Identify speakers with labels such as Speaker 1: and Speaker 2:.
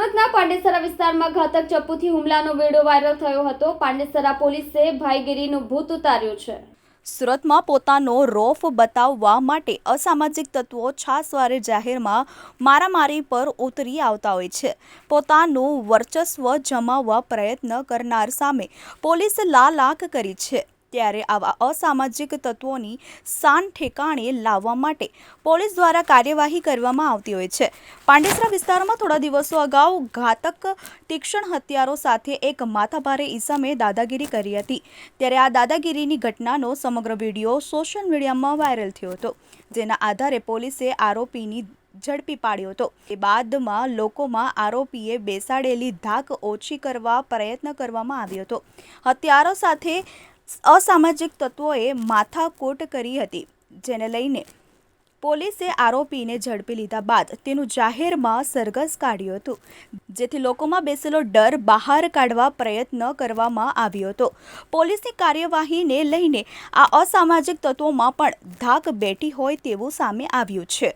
Speaker 1: સુરતના પાંડેસરા વિસ્તારમાં ઘાતક ચપ્પુથી હુમલાનો વીડિયો વાયરલ થયો હતો. પાંડેસરા પોલીસે ભાઈગીરીનું ભૂત ઉતાર્યું છે.
Speaker 2: સુરતમાં પોતાનો રોફ બતાવવા માટે અસામાજિક તત્વો છાસવારે જાહેરમાં મારામારી પર ઉતરી આવતા હોય છે. પોતાનું વર્ચસ્વ જમાવવા પ્રયત્ન કરનાર સામે પોલીસે લાલાક કરી છે. ત્યારે આવા અસામાજિક તત્વોની સાન ઠેકાણે લાવવા માટે પોલીસ દ્વારા કાર્યવાહી કરવામાં આવતી હોય છે. પાંડેસરા વિસ્તારમાં થોડા દિવસો અગાઉ ઘાતક તીક્ષ્ણ હથિયારો સાથે એક માથાભારે ઈસમે દાદાગીરી કરી હતી. ત્યારે આ દાદાગીરીની ઘટનાનો સમગ્ર વીડિયો સોશિયલ મીડિયામાં વાયરલ થયો હતો, જેના આધારે પોલીસે આરોપીની ઝડપી પાડ્યો હતો. એ બાદમાં લોકોમાં આરોપીએ બેસાડેલી ધાક ઓછી કરવા પ્રયત્ન કરવામાં આવ્યો હતો. હથિયારો સાથે અસામાજિક તત્વોએ માથાકૂટ કરી હતી, જેને લઈને પોલીસે આરોપીને ઝડપી લીધા બાદ તેનું જાહેરમાં સરઘસ કાઢ્યું હતું, જેથી લોકોમાં બેસેલો ડર બહાર કાઢવા પ્રયત્ન કરવામાં આવ્યો હતો. પોલીસની કાર્યવાહીને લઈને આ અસામાજિક તત્વોમાં પણ ધાક બેઠી હોય તેવું સામે આવ્યું છે.